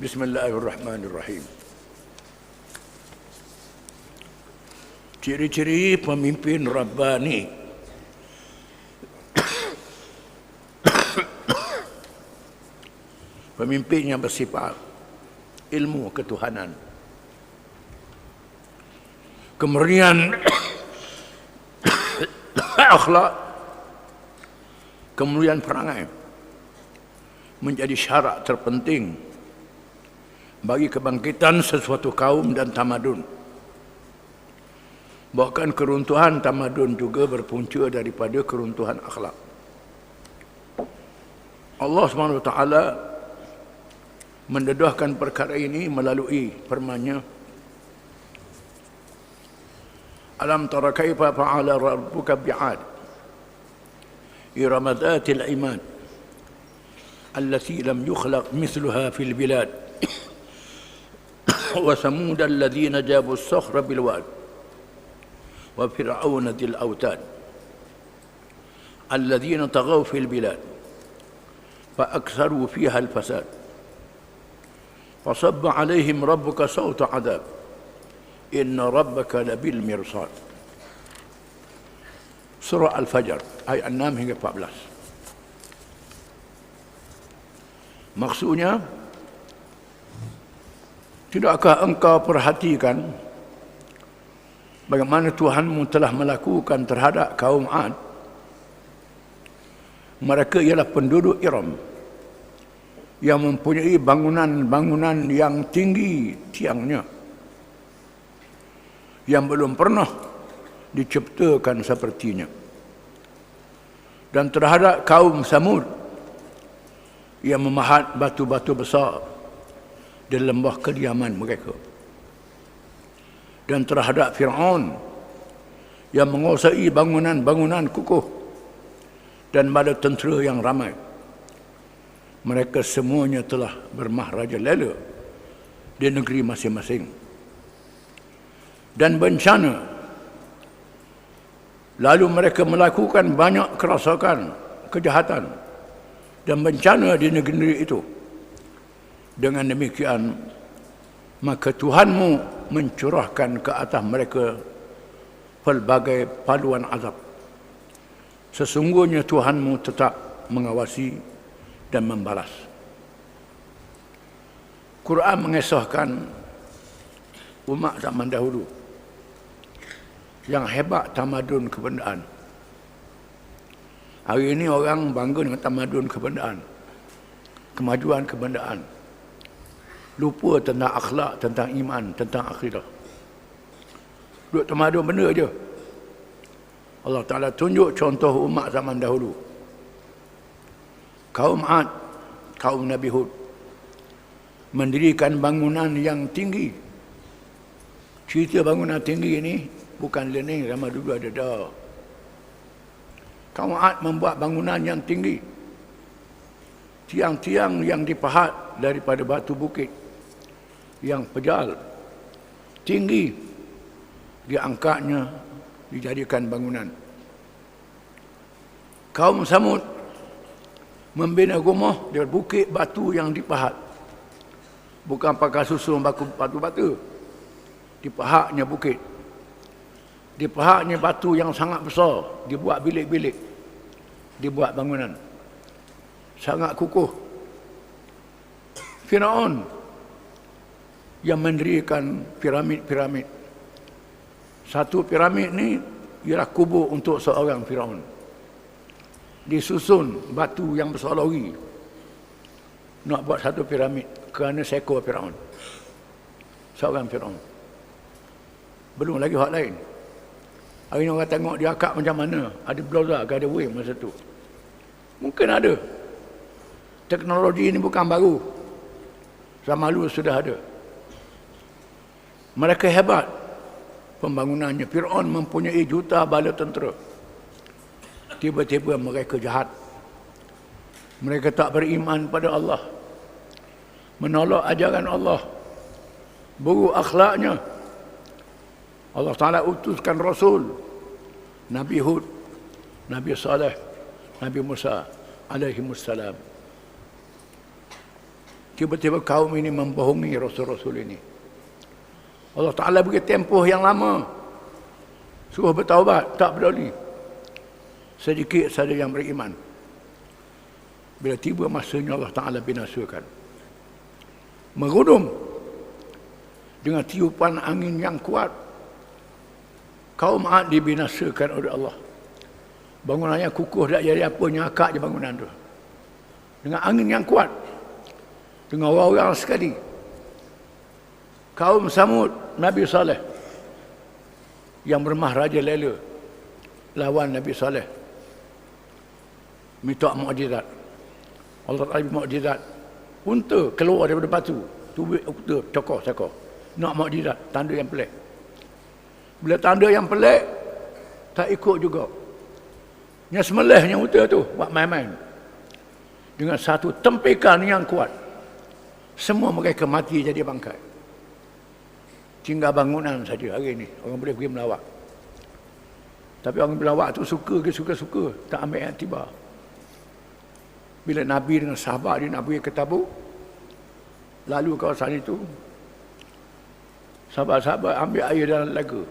Bismillahirrahmanirrahim. Ciri-ciri pemimpin Rabbani. Pemimpin yang bersifat ilmu ketuhanan. Kemurnian akhlak. Kemuliaan perangai. Menjadi syarat terpenting Bagi kebangkitan sesuatu kaum dan tamadun Bahkan keruntuhan tamadun juga berpunca daripada keruntuhan akhlak. Allah SWT mendedahkan perkara ini melalui firman-Nya Alam tara kaifa fa'ala rabbuka bi'ad إرم ذات العماد التي لم يخلق مثلها في البلاد وثمود الذين جابوا الصخر بالواد وفرعون ذي الأوتاد الذين طغوا في البلاد فأكثروا فيها الفساد فصب عليهم ربك صوت عذاب إن ربك لبالمرصاد سورة الفجر ayat 6 hingga 14 maksudnya tidakkah engkau perhatikan bagaimana Tuhanmu telah melakukan terhadap kaum Ad? Mereka ialah penduduk Iram yang mempunyai bangunan-bangunan yang tinggi tiangnya yang belum pernah diciptakan sepertinya. Dan terhadap kaum Samud yang memahat batu-batu besar di lembah kediaman mereka dan terhadap Fir'aun yang menguasai bangunan-bangunan kukuh dan bala tentera yang ramai mereka semuanya telah bermahraja lela di negeri masing-masing dan bencana Lalu mereka melakukan banyak kerosakan, kejahatan dan bencana di negeri itu. Dengan demikian, maka Tuhanmu mencurahkan ke atas mereka pelbagai paduan azab. Sesungguhnya Tuhanmu tetap mengawasi dan membalas. Quran mengesahkan umat zaman dahulu yang hebat tamadun kebendaan. Hari ini orang bangga dengan tamadun kebendaan. Kemajuan kebendaan. Lupa tentang akhlak, tentang iman, tentang akhidah. Duk tamadun benda je. Allah Ta'ala tunjuk contoh umat zaman dahulu. Kaum Ad, kaum Nabi Hud. Mendirikan bangunan yang tinggi. Cerita bangunan tinggi ini bukan learning zaman dulu ada dah kaum Ad membuat bangunan yang tinggi tiang-tiang yang dipahat daripada batu bukit yang pejal tinggi diangkatnya dijadikan bangunan. Kaum Samud membina rumah dari bukit batu yang dipahat. Bukan pakai susun batu-batu dipahatnya bukit. Di pahaknya batu yang sangat besar. Dibuat bilik-bilik. Dibuat bangunan. Sangat kukuh. Firaun yang mendirikan piramid-piramid satu piramid ni ialah kubur untuk seorang Firaun disusun batu yang lagi nak buat satu piramid kerana seekor Firaun seorang Firaun belum lagi hak lain Hari ini orang tengok dia akak macam mana. Ada bloza ke ada wave masa tu. Mungkin ada. Teknologi ini bukan baru. Zaman lalu sudah ada. Mereka hebat. Pembangunannya. Fir'aun mempunyai juta bala tentera. Tiba-tiba mereka jahat. Mereka tak beriman pada Allah. Menolak ajaran Allah. Buruk akhlaknya. Allah Ta'ala utuskan Rasul Nabi Hud Nabi Saleh Nabi Musa wassalam tiba-tiba kaum ini membohongi Rasul-Rasul ini. Allah Ta'ala beri tempoh yang lama. Suruh bertaubat, tak peduli. Sedikit saja yang beriman. Bila tiba masanya Allah Ta'ala binasakan. Merudum dengan tiupan angin yang kuat. Kaum Ad dibinasakan oleh Allah. Bangunannya kukuh tak jadi apa, nyakak je bangunan tu. Dengan angin yang kuat. Dengan orang-orang sekali. Kaum Samud, Nabi Saleh. Yang bermah Raja Lela. Lawan Nabi Saleh. Minta mukjizat. Allah Ta'ala mukjizat. Unta keluar daripada batu. Tubik unta, cokoh-cokoh. Nak mukjizat, tanda yang pelik. Bila tanda yang pelik, tak ikut juga. Yang semelihnya unta tu, buat main-main. Dengan satu tempikan yang kuat. Semua mereka mati jadi bangkai. Tinggal bangunan saja hari ini. Orang boleh pergi melawak. Tapi orang melawak tu suka ke suka-suka. Tak ambil yang tiba. Bila Nabi dengan sahabat dia nak pergi ke Tabuk. Lalu kawasan itu. Sahabat-sahabat ambil air dalam laga.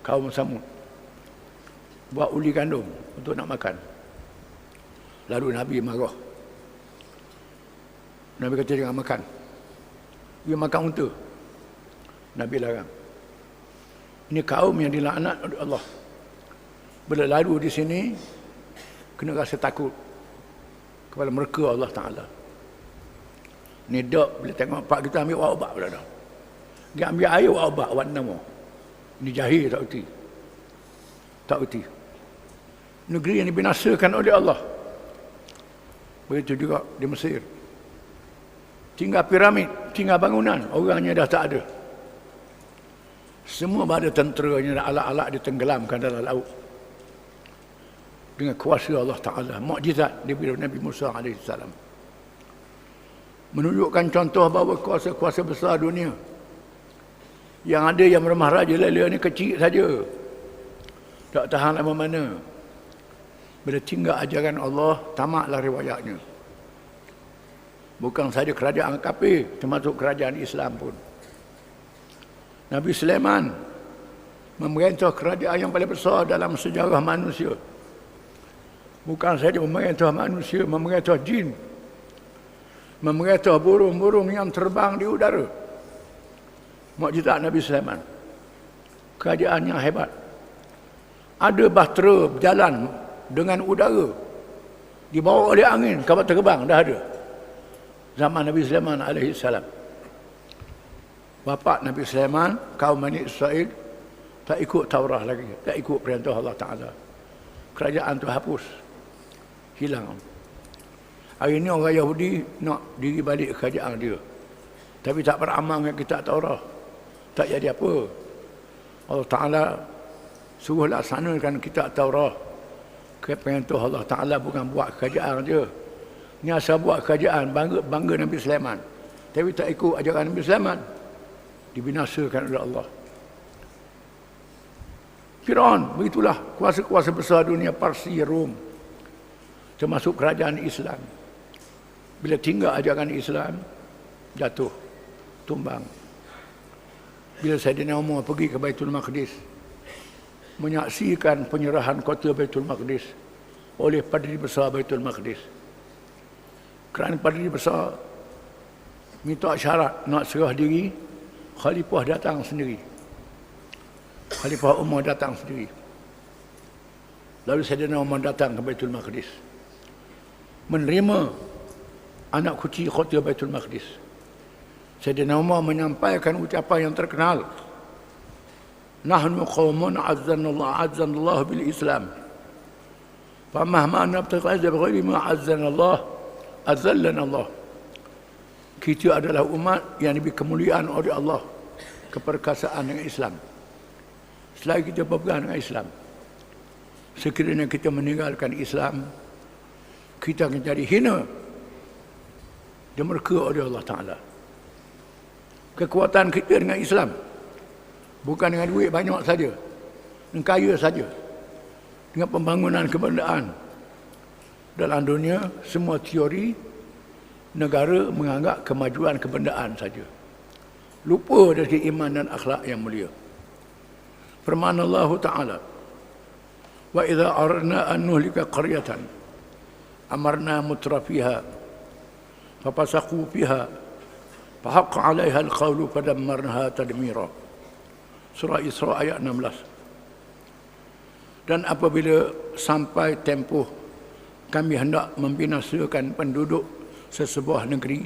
Kaum samud. Buat uli kandung untuk nak makan. Lalu Nabi marah. Nabi kata jangan makan. Dia makan unta. Nabi larang. Ini kaum yang dilaknat oleh Allah. Bila lalu di sini, kena rasa takut kepada mereka Allah Ta'ala. Ni dok bila tengok pak kita ambil wak obat pula dah. Dia ambil air wak obat, wak nama. Ini jahil tak erti. Tak erti. Negeri yang dibinasakan oleh Allah. Begitu juga di Mesir. Tinggal piramid, tinggal bangunan, orangnya dah tak ada. Semua ada tenteranya dan alat-alat ditenggelamkan dalam laut. Dengan kuasa Allah Ta'ala. Mu'jizat daripada Nabi Musa AS. Menunjukkan contoh bahawa kuasa-kuasa besar dunia. Yang ada yang remah raja lele ni kecil saja. Tak tahan lama mana. Bila tinggal ajaran Allah, tamaklah riwayatnya. Bukan saja kerajaan kafir, termasuk kerajaan Islam pun. Nabi Sulaiman memerintah kerajaan yang paling besar dalam sejarah manusia. Bukan saja memerintah manusia, memerintah jin. Memerintah burung-burung yang terbang di udara. Mukjizat Nabi Sulaiman. Kerajaan yang hebat. Ada bahtera berjalan dengan udara. Dibawa oleh angin, kapal terbang dah ada. Zaman Nabi Sulaiman alaihi salam bapa Nabi Sulaiman, kaum Bani Israel tak ikut Taurah lagi, tak ikut perintah Allah Taala. Kerajaan tu hapus. Hilang. Hari ini orang Yahudi nak diri balik kerajaan dia. Tapi tak beramal dengan kitab Taurah. Tak jadi apa. Allah Taala suruh laksanakan kitab Taurah. Perintah Allah Taala bukan buat kerajaan dia. Ni asal buat kerajaan bangga, bangga Nabi Sulaiman. Tapi tak ikut ajaran Nabi Sulaiman dibinasakan oleh Allah. Firaun begitulah kuasa-kuasa besar dunia Parsi, Rom termasuk kerajaan Islam. Bila tinggal ajaran Islam jatuh tumbang. Bila Sayyidina Umar pergi ke Baitul Maqdis menyaksikan penyerahan kota Baitul Maqdis oleh padri besar Baitul Maqdis. Kerana padri besar minta syarat nak serah diri Khalifah datang sendiri. Khalifah Umar datang sendiri. Lalu Sayyidina Umar datang ke Baitul Maqdis. Menerima anak kunci khotbah Baitul Maqdis. Sayyidina Umar menyampaikan ucapan yang terkenal. Nahnu qawmun azzanallah azzanallah bil Islam. Famahma nabtaqi bi ma azzanallah Allah kita adalah umat yang lebih kemuliaan oleh Allah keperkasaan dengan Islam. Selagi kita berpegang dengan Islam sekiranya kita meninggalkan Islam kita akan jadi hina dan mereka oleh Allah Ta'ala. Kekuatan kita dengan Islam bukan dengan duit banyak saja dengan kaya saja dengan pembangunan kebendaan dalam dunia semua teori negara menganggap kemajuan kebendaan saja. Lupa dari iman dan akhlak yang mulia. Firman Allah Ta'ala, Wa idha arna an nuhlika qaryatan, amarna mutrafiha, fapasaku fiha, fahaqqa alaiha al-qawlu fadammarnaha tadmira. Surah Isra ayat 16. Dan apabila sampai tempoh kami hendak membinasakan penduduk sesebuah negeri,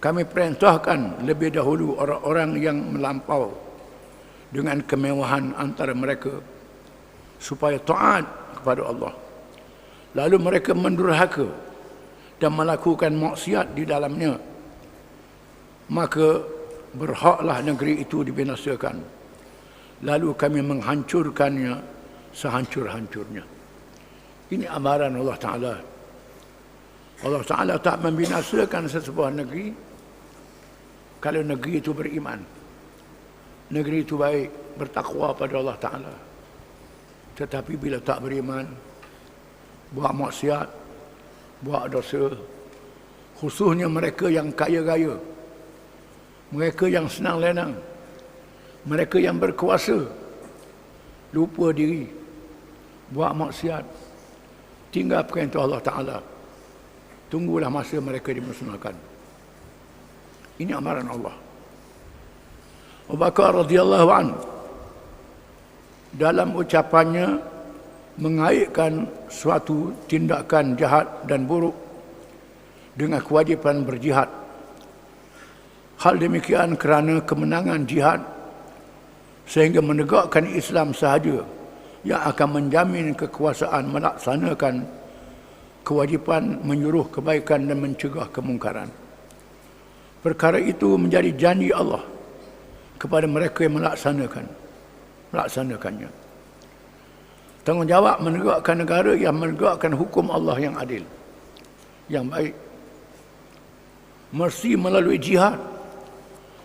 kami perintahkan lebih dahulu orang-orang yang melampau dengan kemewahan antara mereka supaya taat kepada Allah. Lalu mereka mendurhaka dan melakukan maksiat di dalamnya. Maka berhaklah negeri itu dibinasakan. Lalu kami menghancurkannya sehancur-hancurnya. Ini amaran Allah Ta'ala. Allah Ta'ala tak membinasakan sesebuah negeri kalau negeri itu beriman. Negeri itu baik, bertakwa pada Allah Ta'ala. Tetapi bila tak beriman, buat maksiat, buat dosa, khususnya mereka yang kaya-kaya, mereka yang senang lenang, mereka yang berkuasa, lupa diri, buat maksiat tinggal perintah Allah Ta'ala tunggulah masa mereka dimusnahkan. Ini amaran Allah. Abu Bakar radhiyallahu an dalam ucapannya mengaitkan suatu tindakan jahat dan buruk dengan kewajipan berjihad. Hal demikian kerana kemenangan jihad sehingga menegakkan Islam sahaja yang akan menjamin kekuasaan melaksanakan kewajipan menyuruh kebaikan dan mencegah kemungkaran. Perkara itu menjadi janji Allah kepada mereka yang melaksanakan melaksanakannya. Tanggungjawab menegakkan negara yang menegakkan hukum Allah yang adil, yang baik. Mesti melalui jihad,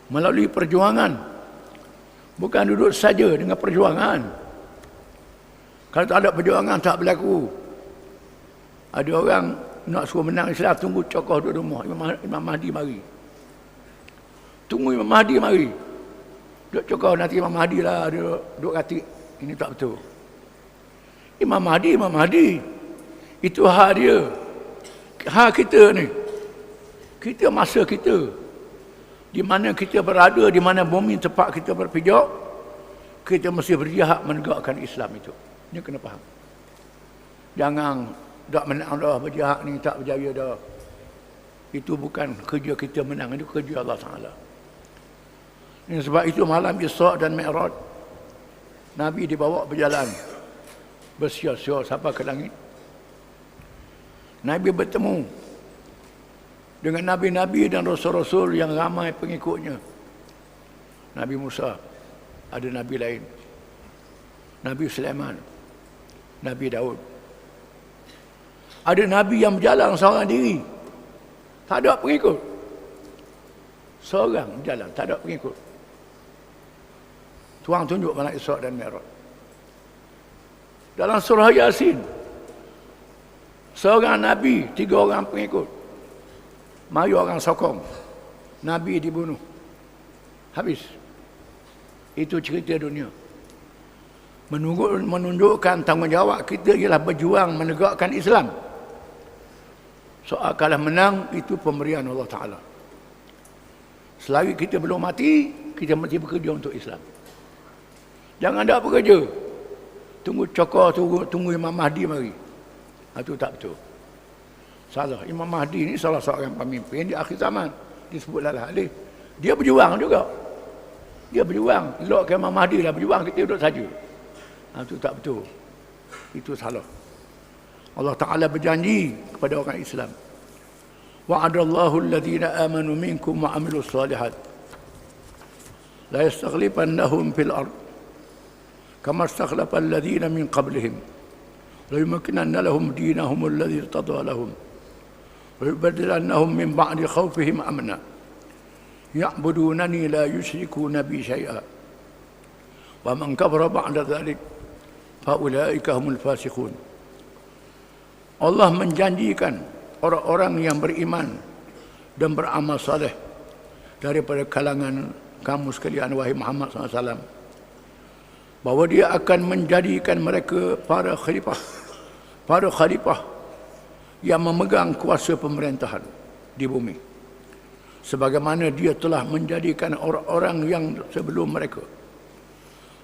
melalui perjuangan. Bukan duduk saja dengan perjuangan, kalau tak ada perjuangan tak berlaku. Ada orang nak suruh menang Islam tunggu cokoh duduk rumah Imam Mahdi mari. Tunggu Imam Mahdi mari. Duduk cokoh nanti Imam Mahdi lah duduk, duduk katik. Ini tak betul. Imam Mahdi, Imam Mahdi. Itu hak dia. Hak kita ni. Kita masa kita. Di mana kita berada, di mana bumi tempat kita berpijak, kita mesti berjihad menegakkan Islam itu. Ini kena faham. Jangan tak menang dah berjihad ni tak berjaya dah. Itu bukan kerja kita menang, itu kerja Allah Taala. Ini sebab itu malam Isra dan Mi'raj Nabi dibawa berjalan bersiar-siar sampai ke langit. Nabi bertemu dengan nabi-nabi dan rasul-rasul yang ramai pengikutnya. Nabi Musa, ada nabi lain. Nabi Sulaiman, Nabi Daud. Ada Nabi yang berjalan seorang diri. Tak ada pengikut. Seorang jalan, tak ada pengikut. Tuhan tunjuk mana Isra dan Mi'raj. Dalam surah Yasin, seorang Nabi, tiga orang pengikut. Mari orang sokong. Nabi dibunuh. Habis. Itu cerita dunia menunjukkan tanggungjawab kita ialah berjuang menegakkan Islam. Soal kalah menang itu pemberian Allah Taala. Selagi kita belum mati, kita mesti bekerja untuk Islam. Jangan ada bekerja. Tunggu cokor, tunggu, tunggu Imam Mahdi mari. Itu tak betul. Salah. Imam Mahdi ni salah seorang pemimpin di akhir zaman. Disebut lalah alih. Dia berjuang juga. Dia berjuang. Lok ke Imam Mahdi lah berjuang. Kita duduk saja. Itu tak betul. Itu salah. Allah Ta'ala berjanji kepada orang Islam. Wa'adallahu alladhina amanu minkum wa amilu salihat. La yastaglifannahum fil ard. Kama istakhlafa alladhina min qablihim. La yumakinanna lahum dinahum alladhi irtada lahum. Wa yubadilannahum min ba'di khawfihim amna. Ya'budunani la yushrikuna bi syai'a. Wa man kafara ba'da dhalik faulaika humul fasiqun Allah menjanjikan orang-orang yang beriman dan beramal saleh daripada kalangan kamu sekalian wahai Muhammad SAW bahawa dia akan menjadikan mereka para khalifah para khalifah yang memegang kuasa pemerintahan di bumi. Sebagaimana dia telah menjadikan orang-orang yang sebelum mereka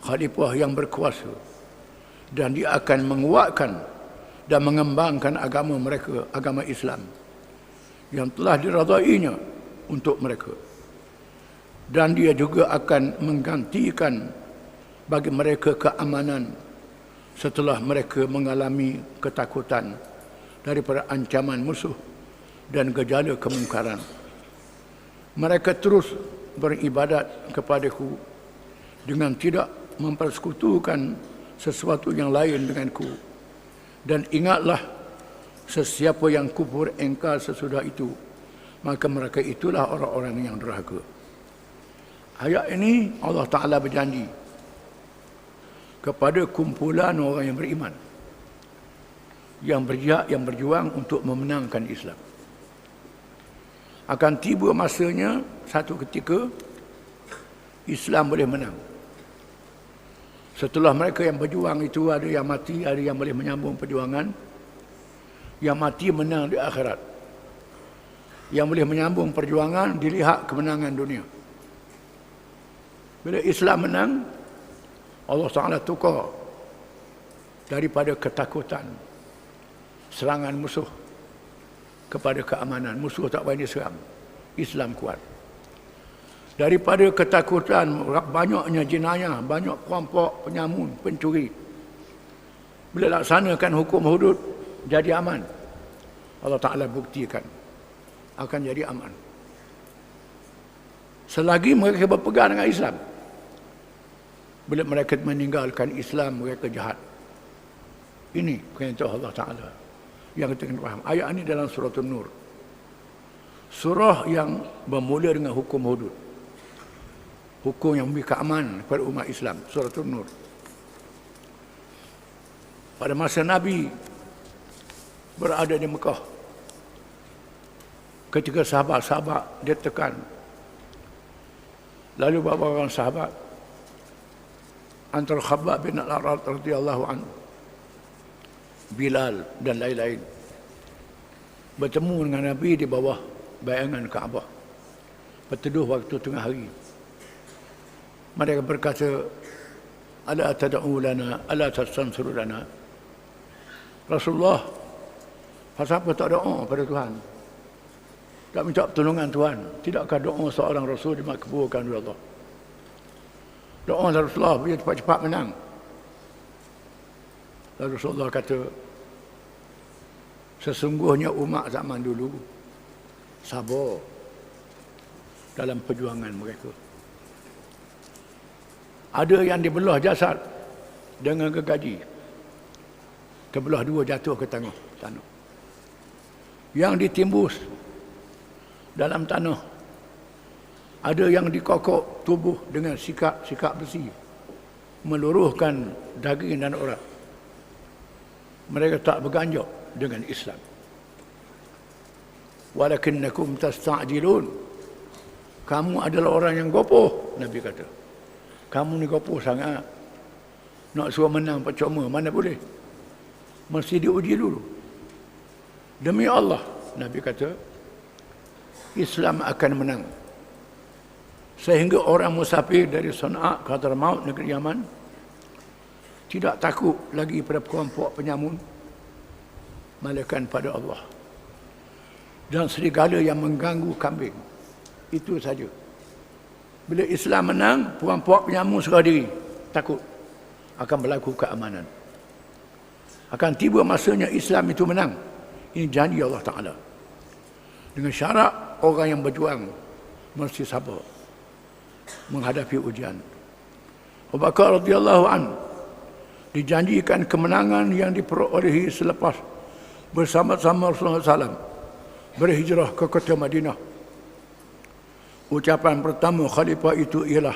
khalifah yang berkuasa dan dia akan menguatkan dan mengembangkan agama mereka agama Islam yang telah diradainya untuk mereka dan dia juga akan menggantikan bagi mereka keamanan setelah mereka mengalami ketakutan daripada ancaman musuh dan gejala kemungkaran. Mereka terus beribadat kepadaku dengan tidak mempersekutukan sesuatu yang lain denganku. Dan ingatlah sesiapa yang kufur engkar sesudah itu, maka mereka itulah orang-orang yang derhaka. Ayat ini Allah Ta'ala berjanji kepada kumpulan orang yang beriman yang berjihad yang berjuang untuk memenangkan Islam. Akan tiba masanya satu ketika Islam boleh menang setelah mereka yang berjuang itu ada yang mati ada yang boleh menyambung perjuangan. Yang mati menang di akhirat. Yang boleh menyambung perjuangan dilihat kemenangan dunia. Bila Islam menang Allah Taala tukar daripada ketakutan serangan musuh kepada keamanan. Musuh tak berani serang. Islam kuat daripada ketakutan banyaknya jenayah banyak kelompok penyamun pencuri. Bila laksanakan hukum hudud jadi aman. Allah Taala buktikan akan jadi aman. Selagi mereka berpegang dengan Islam bila mereka meninggalkan Islam mereka jahat. Ini perintah Allah Ta'ala yang kita kena faham. Ayat ini dalam surah An-Nur. Surah yang bermula dengan hukum hudud hukum yang memberi keamanan kepada umat Islam. Surah An-Nur. Pada masa Nabi berada di Mekah ketika sahabat-sahabat dia tekan lalu beberapa orang sahabat antara Khabbab bin Al-Arad radhiyallahu anhu Bilal dan lain-lain bertemu dengan Nabi di bawah bayangan Kaabah. Berteduh waktu tengah hari mereka berkata ala tad'u lana ala tastansuru lana. Rasulullah pasal apa tak doa pada Tuhan? Tak minta pertolongan Tuhan. Tidakkah doa seorang Rasul dimakbulkan oleh Allah? Doa Rasulullah. Biar cepat-cepat menang. Lalu Rasulullah kata, sesungguhnya umat zaman dulu sabar dalam perjuangan mereka. Ada yang dibelah jasad dengan gegaji. Terbelah dua jatuh ke tengah tanah. Yang ditimbus dalam tanah ada yang dikokok tubuh dengan sikap-sikap besi meluruhkan daging dan urat mereka tak berganjak dengan Islam walakinnakum tasta'jilun kamu adalah orang yang gopoh Nabi kata kamu ni gopoh sangat nak suruh menang percuma mana boleh mesti diuji dulu demi Allah Nabi kata Islam akan menang Sehingga orang musafir dari Sana'a ke Hadramaut negeri Yaman tidak takut lagi pada kelompok penyamun malaikat pada Allah. Dan serigala yang mengganggu kambing. Itu saja. Bila Islam menang, puan-puan penyamun serah diri. Takut. Akan berlaku keamanan. Akan tiba masanya Islam itu menang. Ini janji Allah Ta'ala. Dengan syarat orang yang berjuang mesti sabar menghadapi ujian. Abu Bakar radhiyallahu an dijanjikan kemenangan yang diperolehi selepas bersama-sama Rasulullah SAW berhijrah ke kota Madinah. Ucapan pertama khalifah itu ialah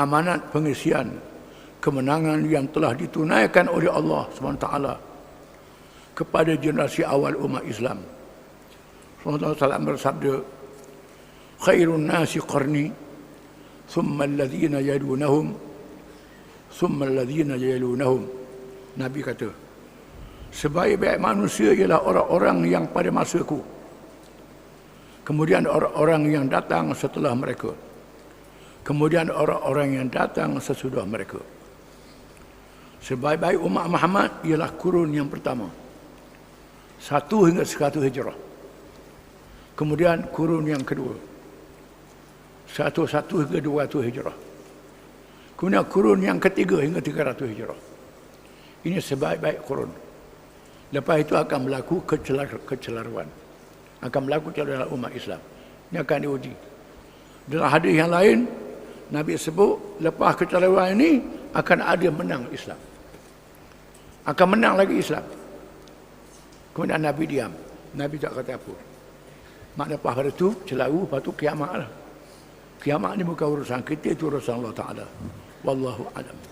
amanat pengisian kemenangan yang telah ditunaikan oleh Allah SWT kepada generasi awal umat Islam. Rasulullah SAW bersabda, Khairun nasi qarni, thumma alladhina yalunahum, thumma alladhina yalunahum. Nabi kata, sebaik-baik manusia ialah orang-orang yang pada masaku. Kemudian orang-orang yang datang setelah mereka. Kemudian orang-orang yang datang sesudah mereka. Sebaik-baik umat Muhammad ialah kurun yang pertama. Satu hingga seratus hijrah. Kemudian kurun yang kedua. Satu-satu hingga dua ratus hijrah. Kemudian kurun yang ketiga hingga tiga ratus hijrah. Ini sebaik-baik kurun. Lepas itu akan berlaku kecelar kecelaruan. Akan berlaku dalam umat Islam. Ini akan diuji. Dalam hadis yang lain, Nabi sebut lepas kecelaruan ini akan ada menang Islam. Akan menang lagi Islam. Kemudian Nabi diam. Nabi tak kata apa. Mak lepas pada itu, celaru, lepas itu kiamat lah. Kiamat ni bukan urusan kita, itu urusan Allah Ta'ala. Wallahu alam.